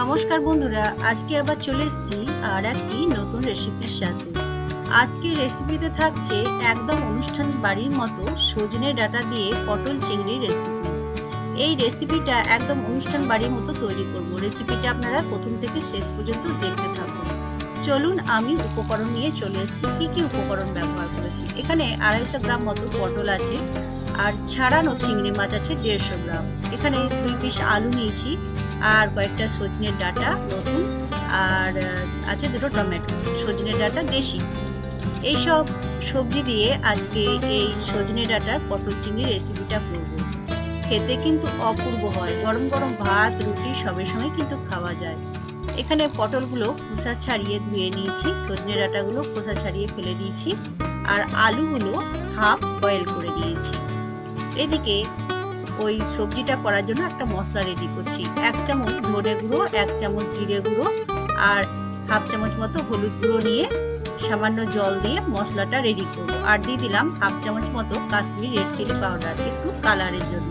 নমস্কার বন্ধুরা, আজকে আবার চলে এসেছি আর একটি নতুন রেসিপির সাথে। আজকে রেসিপিতে থাকছে একদম অনুষ্ঠান বাড়ির মতো সজনে ডাটা দিয়ে পটল চিংড়ির রেসিপি এই রেসিপিটা একদম অনুষ্ঠান বাড়ির মতো তৈরি করব। রেসিপিটা আপনারা প্রথম থেকে শেষ পর্যন্ত দেখতে থাকুন। চলুন আমি উপকরণ নিয়ে চলে এসেছি। কী কী উপকরণ ব্যবহার করেছি? এখানে আড়াইশো গ্রাম মতো পটল আছে। আর ছাড়ানো চিংড়ি মাছ আছে দেড়শো গ্রাম। এখানে দুই পিস আলু নিয়েছি আর কয়েকটা সজনের ডাটা নতুন আর আছে দুটো টমেটো। সজনে ডাটা দেশি। এইসব সবজি দিয়ে আজকে এই সজনে ডাটার পটল চিংড়ি রেসিপিটা করব। খেতে কিন্তু অপূর্ব হয়। গরম গরম ভাত, রুটি সবের সঙ্গে কিন্তু খাওয়া যায়। এখানে পটলগুলো খোসা ছাড়িয়ে ধুয়ে নিয়েছি সজনে ডাটাগুলো খোসা ছাড়িয়ে ফেলে দিয়েছি আর আলুগুলো হাফ বয়েল করে নিয়েছি। এদিকে ওই সবজিটা করার জন্য একটা মশলা রেডি করছি। এক চামচ ধনে গুঁড়ো, এক চামচ জিরে গুঁড়ো আর হাফ চামচ মতো হলুদ গুঁড়ো নিয়ে সামান্য জল দিয়ে মশলাটা রেডি করব। আর দিয়ে দিলাম হাফ চামচ মতো কাশ্মীর রেড চিলি পাউডার একটু কালারের জন্য।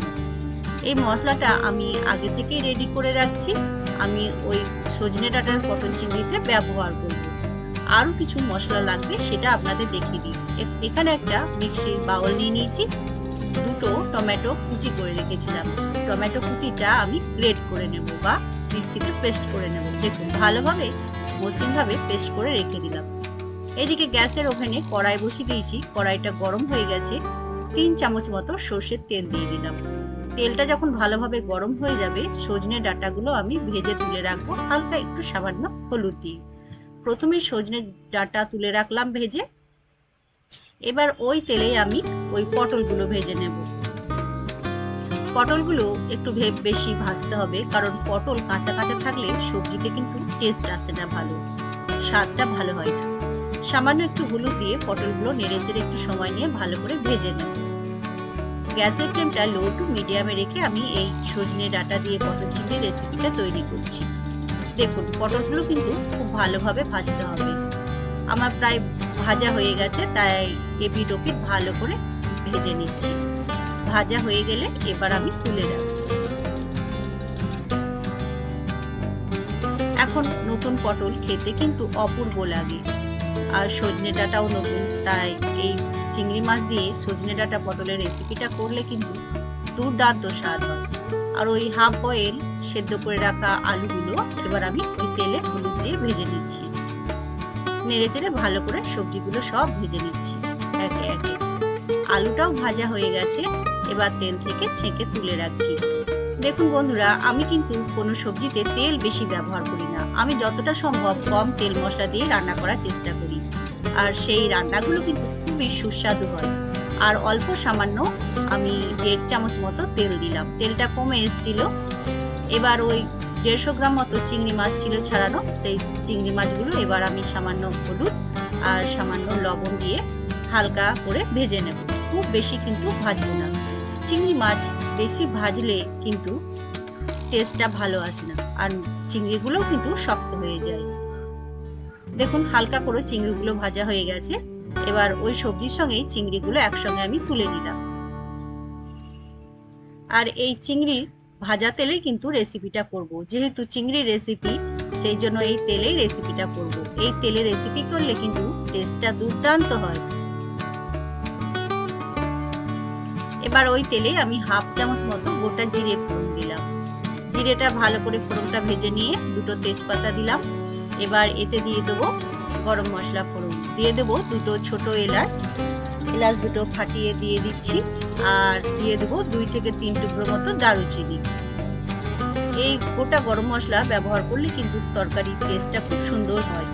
এই মশলাটা আমি আগে থেকেই রেডি করে রাখছি। আমি ওই সজনে ডাটার পটল চিংড়িতে ব্যবহার করব। আরও কিছু মশলা লাগবে সেটা আপনাদের দেখিয়ে দিই। এখানে একটা মিক্সির বাউল নিয়ে নিয়েছি। দুটো টমেটো কুচি করে রেখেছিলাম। টমেটো কুচিটা আমি গ্রেট করে নেব বা মিক্সিতে পেস্ট করে নেব। দেখুন, ভালোভাবে মসৃণভাবে পেস্ট করে রেখে দিলাম। এদিকে গ্যাসের ওভেনে কড়াই বসিয়ে দিয়েছি। কড়াইটা গরম হয়ে গেছে। তিন চামচ মতো সর্ষের তেল দিয়ে দিলাম। তেলটা যখন ভালোভাবে গরম হয়ে যাবে, সজনে ডাটাগুলো আমি ভেজে তুলে রাখব হালকা একটু সামান্য হলুদ দিয়ে। প্রথমে সজনে ডাটা তুলে রাখলাম ভেজে। এবার ওই তেলে আমি ওই পটলগুলো ভেজে নেব। পটলগুলো একটু বেশি ভাজতে হবে, কারণ পটল কাঁচা কাঁচা থাকলে সবজিতে কিন্তু টেস্ট আসে না ভালো, স্বাদটা ভালো হয় না। সামান্য একটু হলুদ দিয়ে পটলগুলো নেড়ে চেড়ে একটু সময় নিয়ে ভালো করে ভেজে নেব। গ্যাসের ফ্লেমটা লো টু মিডিয়ামে রেখে আমি এই সজনে ডাটা দিয়ে পটল চিংড়ি রেসিপিটা তৈরি করছি। দেখুন, পটলগুলো কিন্তু খুব ভালোভাবে ভাজতে হবে। আমার প্রায় ভাজা হয়ে গেছে, তাই এপিট ওপিট ভালো করে ভেজে নিচ্ছি। ভাজা হয়ে গেলে এবার আমি তুলে রাখব এখন নতুন পটল খেতে কিন্তু অপূর্ব লাগে। আর সজনে ডাটাও নতুন, তাই এই চিংড়ি মাছ দিয়ে সজনে ডাটা পটলের রেসিপিটা করলে কিন্তু দুর্দান্ত স্বাদ হয়। আর ওই হাফ বয়েল সেদ্ধ করে রাখা আলুগুলো এবার আমি তেলে হলুদ দিয়ে ভেজে নিচ্ছি। নেড়ে চেড়ে ভালো করে সবজিগুলো সব ভেজে নিচ্ছি। একে একে। আলুটাও ভাজা হয়ে গেছে, এবার তেল থেকে ছেঁকে তুলে রাখছি। দেখুন বন্ধুরা, আমি কিন্তু কোনো সবজিতে তেল বেশি ব্যবহার করি না। আমি যতটা সম্ভব কম তেল মশলা দিয়ে রান্না করার চেষ্টা করি। আর সেই রান্নাগুলো কিন্তু খুবই সুস্বাদু হয়। আর অল্প সামান্য আমি দেড় চামচ মতো তেল দিলাম। তেলটা কমে এসেছিল। এবার ওই দেড়শো গ্রাম মতো চিংড়ি মাছ ছিল ছাড়ানো। সেই চিংড়ি মাছগুলো এবার আমি সামান্য হলুদ আর সামান্য লবণ দিয়ে হালকা করে ভেজে নেব। খুব বেশি কিন্তু ভাজবো না। চিংড়ি মাছ বেশি ভাজলে কিন্তু টেস্টটা ভালো আসে না আর চিংড়িগুলোও কিন্তু শক্ত হয়ে যায়। দেখুন হালকা করে চিংড়িগুলো ভাজা হয়ে গেছে। এবার ওই সবজির সঙ্গেই চিংড়িগুলো একসঙ্গে আমি তুলে নিলাম। আর এই চিংড়ির ভাজা তেলেই কিন্তু রেসিপিটা করব। যেহেতু চিংড়ির রেসিপি সেই জন্য এই তেলেই রেসিপিটা করব। এই তেলে রেসিপি করলে কিন্তু টেস্টটা দুর্দান্ত হয়। এবার ওই তেলে আমি হাফ চামচ মতো গোটা জিরে ফোড়ন দিলাম। জিরেটা ভালো করে ফোড়নটা ভেজে নিয়ে দুটো তেজপাতা দিলাম। এবার এতে দিয়ে দেবো গরম মশলা ফোড়ন। দিয়ে দেবো দুটো ছোট এলাচ। এলাচ দুটো ফাটিয়ে দিয়ে দিচ্ছি আর দিয়ে দেবো দুই থেকে তিন টুকরো মতো দারুচিনি। এই গোটা গরম মশলা ব্যবহার করলে কিন্তু তরকারির টেস্টটা খুব সুন্দর হয়।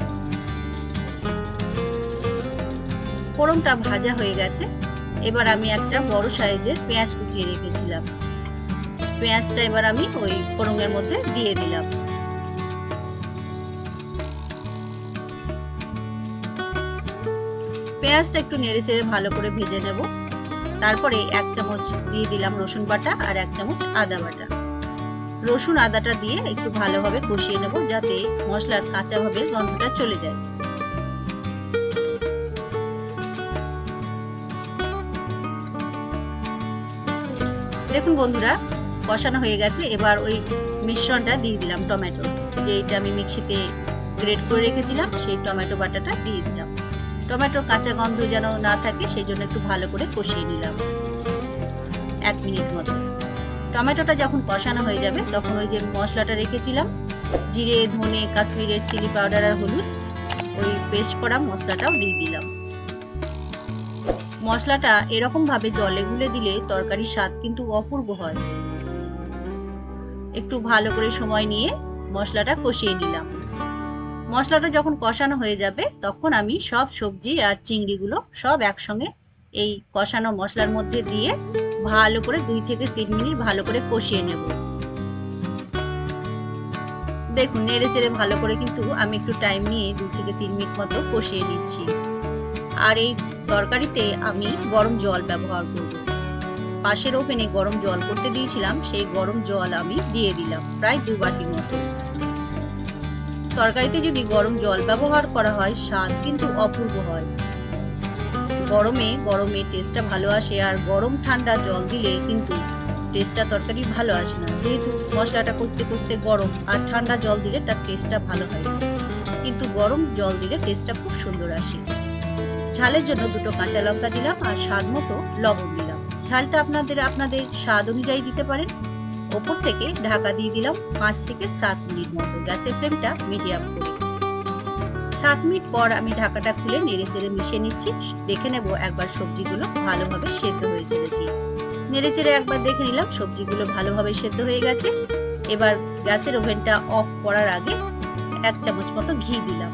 ফোড়নটা ভাজা হয়ে গেছে। এবার আমি একটা বড় সাইজের পেঁয়াজ কুচিয়ে রেখেছিলাম। পেঁয়াজটা এবার আমি ওই ফোড়নের মধ্যে দিয়ে দিলাম। পেঁয়াজটা একটু নেড়ে চেড়ে ভালো করে ভেজে নেব। তারপরে এক চামচ দিয়ে দিলাম রসুন বাটা আর এক চামচ আদা বাটা। রসুন আদাটা দিয়ে একটু ভালোভাবে কষিয়ে নেব যাতে মশলার কাঁচাভাবে গন্ধটা চলে যায়। দেখুন বন্ধুরা, কষানো হয়ে গেছে। এবার ওই মিশ্রণটা দিয়ে দিলাম টমেটো। যেটা আমি মিক্সিতে গ্রেড করে রেখেছিলাম, সেই টমেটো বাটাটা দিয়ে দিলাম। টমেটোর কাঁচা গন্ধ যেন না থাকে, সেই জন্য একটু ভালো করে কষিয়ে নিলাম। এক মিনিট মতো। টমেটোটা যখন কষানো হয়ে যাবে, তখন ওই যে মশলাটা রেখেছিলাম, জিরে, ধনে, কাশ্মীরের চিলি পাউডার আর হলুদ, ওই পেস্ট করা মশলাটাও দিয়ে দিলাম। মশলাটা এরকম ভাবে জলে গুলে দিলে তরকারির স্বাদ কিন্তু অপূর্ব হয়। একটু ভালো করে সময় নিয়ে মশলাটা কষিয়ে নিলাম। মশলাটা যখন কষানো হয়ে যাবে, তখন আমি সব সবজি আর চিংড়িগুলো সব একসঙ্গে এই কষানো মশলার মধ্যে দিয়ে ভালো করে দুই থেকে তিন মিনিট ভালো করে কষিয়ে নেব। দেখুন, নেড়ে চেড়ে ভালো করে কিন্তু আমি একটু টাইম নিয়ে দু থেকে তিন মিনিট মতো কষিয়ে নিচ্ছি। আর এই তরকারিতে আমি গরম জল ব্যবহার করব। পাশের ওপেনে গরম জল করতে দিয়েছিলাম, সেই গরম জল আমি দিয়ে দিলাম প্রায় দু বাটির মতো। তরকারিতে যদি গরম জল ব্যবহার করা হয়, স্বাদ কিন্তু অপূর্ব হয়। গরমে গরমে টেস্টটা ভালো আসে আর গরম ঠান্ডা জল দিলে কিন্তু টেস্টটা তরকারি ভালো আসে না। যেহেতু মশলাটা কষতে কষতে গরম আর ঠান্ডা জল দিলে তার টেস্টটা ভালো হয়। কিন্তু গরম জল দিলে টেস্টটা খুব সুন্দর আসে। ঝালের জন্য দুটো কাঁচা লঙ্কা দিলাম আর স্বাদ মতো লবণ দিলাম। ঝালটা আপনাদের আপনাদের স্বাদ অনুযায়ী দিতে পারেন। ওপর থেকে ঢাকা দিয়ে দিলাম পাঁচ থেকে সাত মিনিট মতো। গ্যাসের ফ্লেমটা মিডিয়াম করে। সাত মিনিট পর আমি ঢাকাটা খুলে নেড়ে চেড়ে মিশিয়ে নিচ্ছি। দেখে নেব একবার সবজিগুলো ভালোভাবে সেদ্ধ হয়েছে নাকি নেড়ে চেড়ে একবার দেখে নিলাম সবজিগুলো ভালোভাবে সেদ্ধ হয়ে গেছে। এবার গ্যাসের ওভেনটা অফ করার আগে এক চামচ মতো ঘি দিলাম।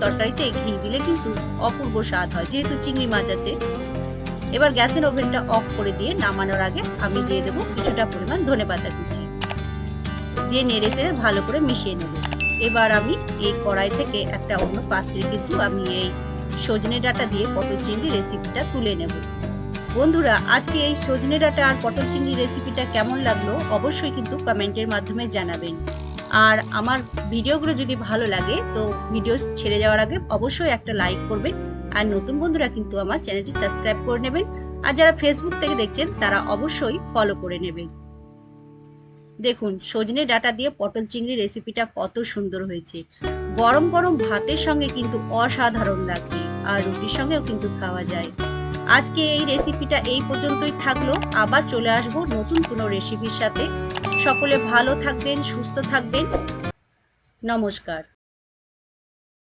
তরকারিতে ঘি দিলে কিন্তু অপূর্ব স্বাদ হয়। যেহেতু চিংড়ি মাছ আছে এবার গ্যাসের ওভেনটা অফ করে দিয়ে নামানোর আগে আমি দিয়ে দেবো কিছুটা পরিমাণ ধনেপাতা কুচি। দিয়ে নেড়ে চেড়ে ভালো করে মিশিয়ে নেব। এবার আমি এই কড়াই থেকে একটা অন্য পাত্রে কিন্তু আমি এই সজনে ডাঁটা দিয়ে পটল চিংড়ি রেসিপিটা তুলে নেব। বন্ধুরা, আজকে এই সজনে ডাঁটা আর পটল চিংড়ি রেসিপিটা কেমন লাগল অবশ্যই কিন্তু কমেন্টের মাধ্যমে জানাবেন। আর আমার ভিডিওগুলো যদি ভালো লাগে, তো ভিডিও ছেড়ে যাওয়ার আগে অবশ্যই একটা লাইক করবেন। আর নতুন বন্ধুরা কিন্তু আমার চ্যানেলটি সাবস্ক্রাইব করে নেবেন। আর যারা ফেসবুক থেকে দেখছেন, তারা অবশ্যই ফলো করে নেবেন। দেখুন, সজনে ডাটা দিয়ে পটল চিংড়ি রেসিপিটা কত সুন্দর হয়েছে। গরম গরম ভাতের সঙ্গে কিন্তু অসাধারণ লাগবে আর রুটির সঙ্গেও কিন্তু খাওয়া যায়। আজকে এই রেসিপিটা এই পর্যন্তই থাকল। আবার চলে আসব নতুন কোনো রেসিপির সাথে। সকলে ভালো থাকবেন, সুস্থ থাকবেন। নমস্কার।